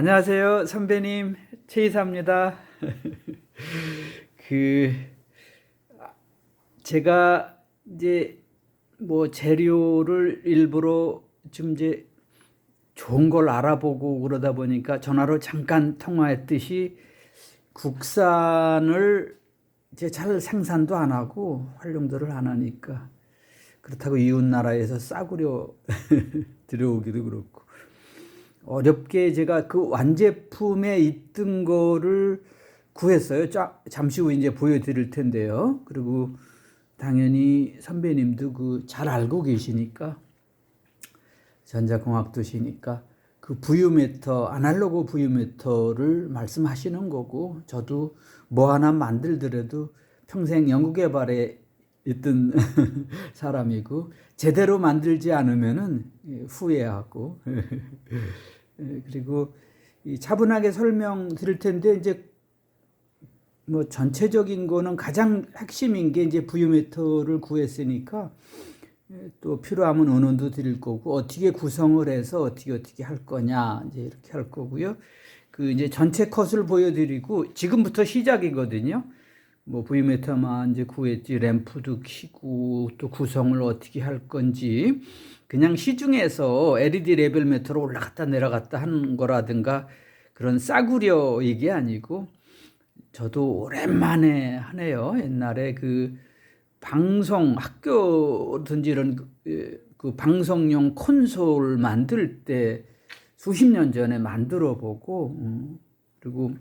안녕하세요, 선배님 최이사입니다. 그 제가 이제 뭐 재료를 일부러 좀 이제 좋은 걸 알아보고 그러다 보니까 전화로 잠깐 통화했듯이 국산을 이제 잘 생산도 안 하고 활용도를 안 하니까 그렇다고 이웃 나라에서 싸구려 들여오기도 그렇고 어렵게 제가 그 완제품에 있던 거를 구했어요. 자, 잠시 후 이제 보여드릴 텐데요. 그리고 당연히 선배님도 그 잘 알고 계시니까 전자공학도시니까 그 부유메터 아날로그 부유메터를 말씀하시는 거고 저도 뭐 하나 만들더라도 평생 연구개발에 있던 사람이고 제대로 만들지 않으면은 후회하고 그리고 이 차분하게 설명드릴 텐데 이제 뭐 전체적인 거는 가장 핵심인 게 이제 부유메터를 구했으니까 또 필요하면 은원도 드릴 거고 어떻게 구성을 해서 어떻게 어떻게 할 거냐 이제 이렇게 할 거고요. 그 이제 전체 컷을 보여드리고 지금부터 시작이거든요. 뭐 부유메터만 이제 구했지 램프도 키고 또 구성을 어떻게 할 건지 그냥 시중에서 LED 레벨 메터로 올라갔다 내려갔다 하는 거라든가 그런 싸구려 이게 아니고 저도 오랜만에 하네요. 옛날에 그 방송 학교든지 이런 그, 그 방송용 콘솔 만들 때 수십 년 전에 만들어 보고 음, 그리고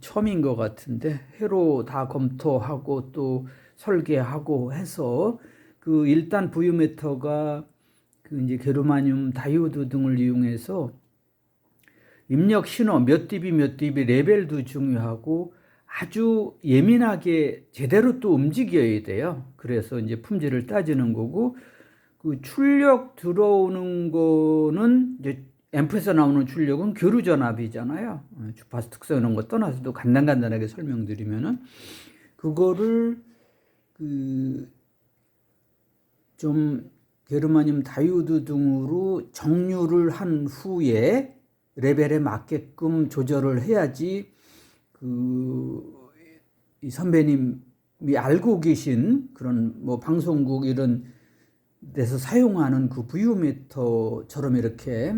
처음인 것 같은데 해로 다 검토하고 또 설계하고 해서 그 일단 부유메터가 그 이제 게르마늄 다이오드 등을 이용해서 입력 신호 몇 dB 몇 dB 레벨도 중요하고 아주 예민하게 제대로 또 움직여야 돼요. 그래서 이제 품질을 따지는 거고 그 출력 들어오는 거는 이제 앰프에서 나오는 출력은 교류 전압이잖아요. 어, 주파수 특성 이런 거 떠나서도 간단간단하게 설명드리면은 그거를 그 좀 게르마늄 다이오드 등으로 정류를 한 후에 레벨에 맞게끔 조절을 해야지 그 이 선배님이 알고 계신 그런 뭐 방송국 이런 데서 사용하는 그 부유메터처럼 이렇게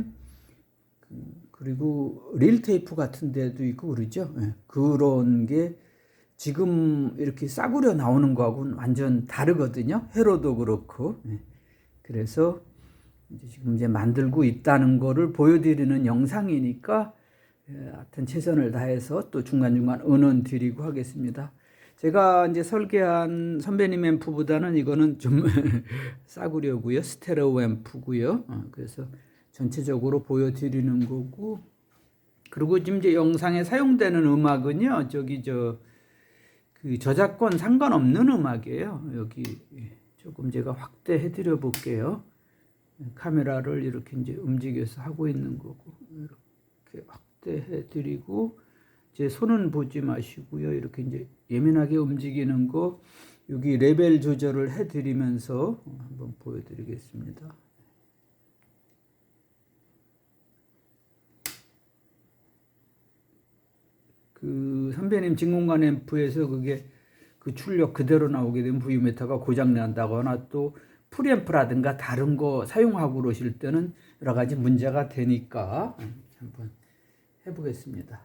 그리고 릴 테이프 같은 데도 있고 그러죠. 예, 그런 게 지금 이렇게 싸구려 나오는 거하고는 완전 다르거든요. 회로도 그렇고. 예, 그래서 이제 지금 이제 만들고 있다는 거를 보여드리는 영상이니까 예, 하여튼 최선을 다해서 또 중간중간 은원 드리고 하겠습니다. 제가 이제 설계한 선배님 앰프보다는 이거는 좀 싸구려고요. 스테레오 앰프고요. 어, 그래서 전체적으로 보여드리는 거고. 그리고 지금 이제 영상에 사용되는 음악은요 저기 저 그 저작권 상관없는 음악이에요. 여기 조금 제가 확대해 드려 볼게요. 카메라를 이렇게 이제 움직여서 하고 있는 거고 이렇게 확대해 드리고 제 손은 보지 마시고요. 이렇게 이제 예민하게 움직이는 거 여기 레벨 조절을 해 드리면서 한번 보여드리겠습니다. 그 선배님 진공관 앰프에서 그게 그 출력 그대로 나오게 되면 부유메타가 고장 난다거나 또 프리앰프라든가 다른 거 사용하고 그러실 때는 여러 가지 문제가 되니까 한번 해보겠습니다.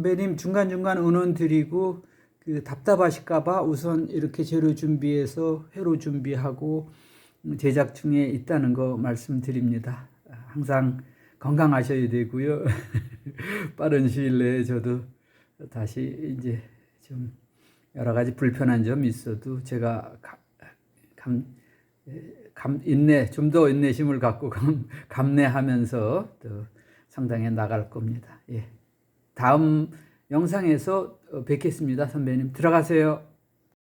선배님 중간중간 은원 드리고 그 답답하실까봐 우선 이렇게 재료 준비해서 회로 준비하고 음, 제작 중에 있다는 거 말씀드립니다. 항상 건강하셔야 되고요. 빠른 시일 내에 저도 다시 이제 좀 여러 가지 불편한 점이 있어도 제가 감, 감, 감 인내 좀 더 인내심을 갖고 감, 감내하면서 또 상당히 나갈 겁니다. 예. 다음 영상에서 어, 뵙겠습니다, 선배님. 들어가세요.